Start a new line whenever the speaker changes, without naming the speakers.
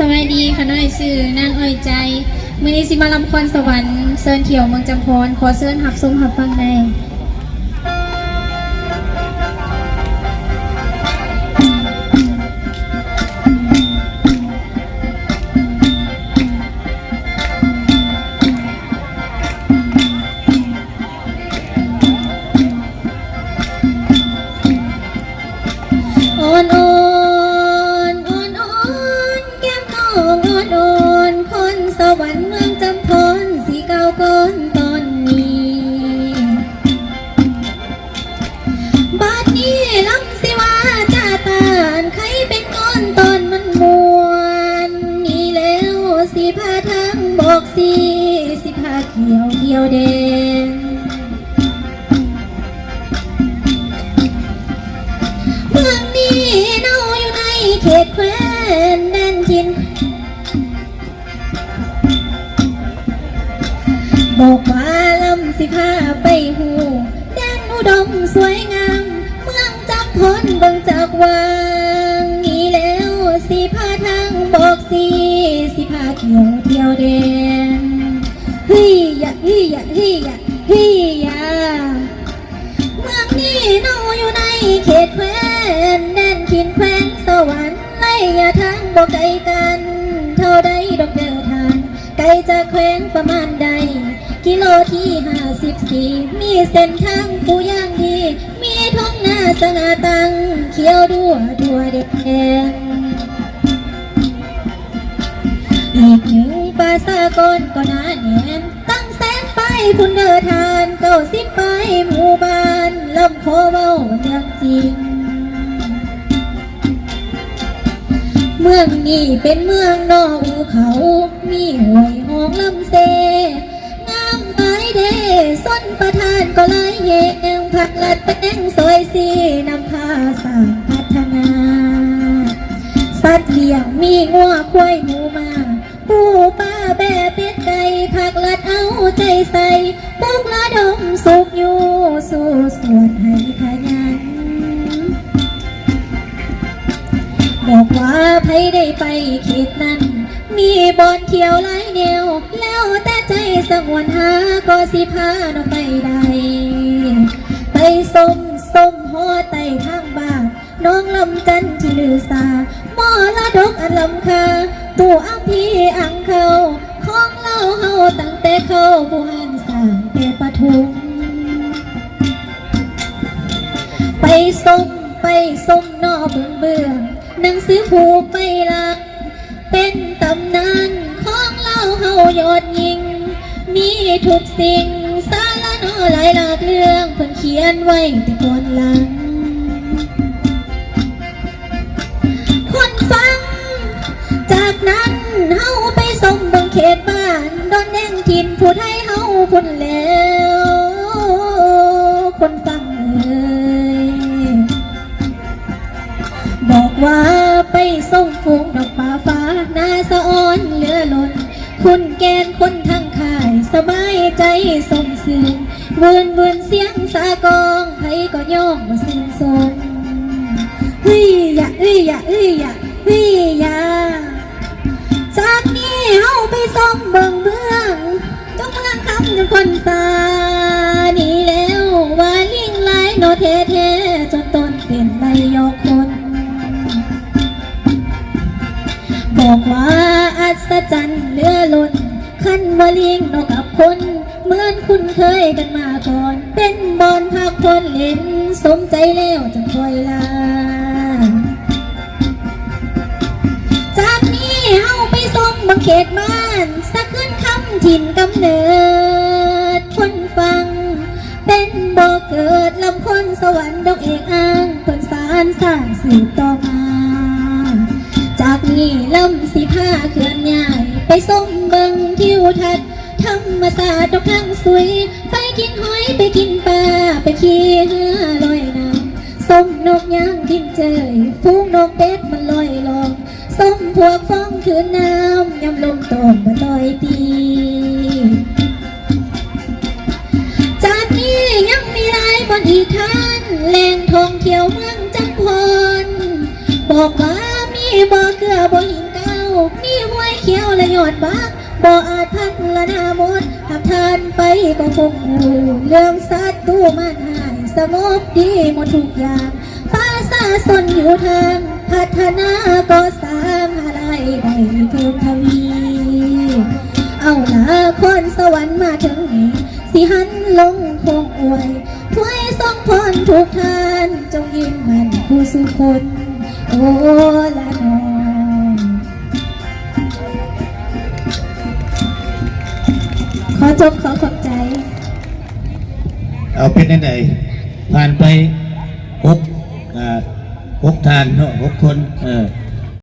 สวัสดีค่ะน้อยชื่อนางอ้อยใจมือนี้สิมาลำคอนสวรรค์เซินเขียวเมืองจำพรขอเซินหับซุ้มหับฟังใน สวรรค์เมืองจำพรสีเก่าก้อนตอนนี้บาดนี้ลำสิว่าจ่าตานใครเป็นก้อนตอนมันมวนนี่แล้วสีผ้าทางบอกสีสีผ้าเขียวเขียวแด บอกว่าลำสิพาไปหูแดนอุดมสวยงาม เมืองจำพนเบิ่งจากวางนี่แล้วสิพาทางบอกสิสิพาเที่ยวเที่ยวแดนเฮ้ยอย่าเฮ้ยอย่าเฮ้ยอย่าเฮ้ยอย่าเมืองนี้เน่าอยู่ในเขตแคว้นแดนทินแคว้นสวรรค์ไล่ยาทางบ่ไกลกัน เท่าใดดอกเดินทางไกลจากแคว้นประมาณใด กิโลที่ห้าสิบสี่มีเส้นทางปูย่างดี มีท้องนาสงาตัง เขียวดัวดัวแดงอีกหนึ่งปาสากรก็นาแน่นตั้งแสนไปพุ่นเดินทานเก้าสิบไปหมู่บ้านลำโคเว้าเรื่องจริงเมืองนี้เป็นเมืองนอกภูเขา มีห้วยหองลำเซ ส้นประทานก็ไหลเยงผักลัดแป้งซอยซีนำพาสร้างพัฒนา สัตว์เลี้ยงมีงัวควายหมูมาปูปลาแบะเป็ดไก่ผักลัดเอาใจใส่ปุกละดมสุกอยู่สู่ส่วนให้ขยันบอกว่าไผได้ไปเขตนั้น มีบอนเที่ยวหลายแนว แล้วแต่ใจสงวนหาก็สิพาน้องไปได้ไปส้มส้มหอไตทางบ้านน้องลำจันที่ลือสาหมอละดกอันลำคาตัวอังพีอังเขาของเล่าเฮาตั้งแต่เขาบุหันสร้างแต่ปทุมไปส่งไปส่งนอเบืองเบืองหนังสือผูกไปลักเป็นำนานของเล่าเฮายอดยิง มีทุกสิ่งสาระนอหลายหลากเรื่องเพิ่นเขียนไว้แต่ก่อนหลัง คนฟัง จากนั้นเฮาไปส่งเบังเขตบ้าน ดอนแดงทินผู้ไทยเฮาคนแล คุณแกนคนทั้งข่าย สบายใจสมสื่นเวินเวินเสียงสากองใครก็ย่องว่าสินสนเฮ้ยอย่าเอ้ยอย่าเอ้ยอย่าเฮ้ยอย่าจากนี้เฮาไปส่งเบิ่งเมืองจงเมืองคำกับคนสานี่แล้วว่าลิงไหลโนเทเทจนต้นเป็นใบยกค ศจรรย์เหลือล้นขั้นว่าลิงนกกับคน เหมือนคุณเคยกันมาก่อน เป็นบอลพักคนเล่น สมใจแล้วจะคอยลา จากนี้เฮาไปส่งบังเขตบ้าน สักขึ้นคำถิ่นกำเนิด คนฟัง เป็นบ่เกิดลำคนสวรรค์ดอกเอกอ้างเพิ่นสารสร้างสืบต่อ จากนี้ลำสีผ้าเคลื่อนย้ายไปส่งเบิงทิวทัศน์ธรรมศาสตร์ดอกทั้งสวย ไปกินหอยไปกินปลาไปขี่เรือลอยน้ำส้มนกย่างกินเจยฟูงนกเป็ดมันลอยลองส้มพวกฟองคืนน้ำยำลมตอมมาต่อยตีจากนี้ยังมีหลายบนอีกท่านแหล่งท่องเที่ยวเมืองจำพรบอกว่า บ่อเกลือบ่อหินเก้ากนี่ห้วยเขียวและยอดบักบ่อาจพัดละนาหมดหากทานไปก็คงหูเรื่องสัตว์ตู้มันหายสงบดีหมดทุกอย่างป้าซาสนอยู่ทาง พัฒนาก็สร้างอะไรได้เพิ่มทวีเอาละคนสวรรค์มาถึงนี้สิหันลงคงอวยถ้วยทรงพรทุกท่าน จงยิ้มมันผู้สุคน โอ้ละนองขอจบขอขอบใจ
เอาเป็นไหนๆผ่านไปหกอ่าหกทานเนาะหกคนเออ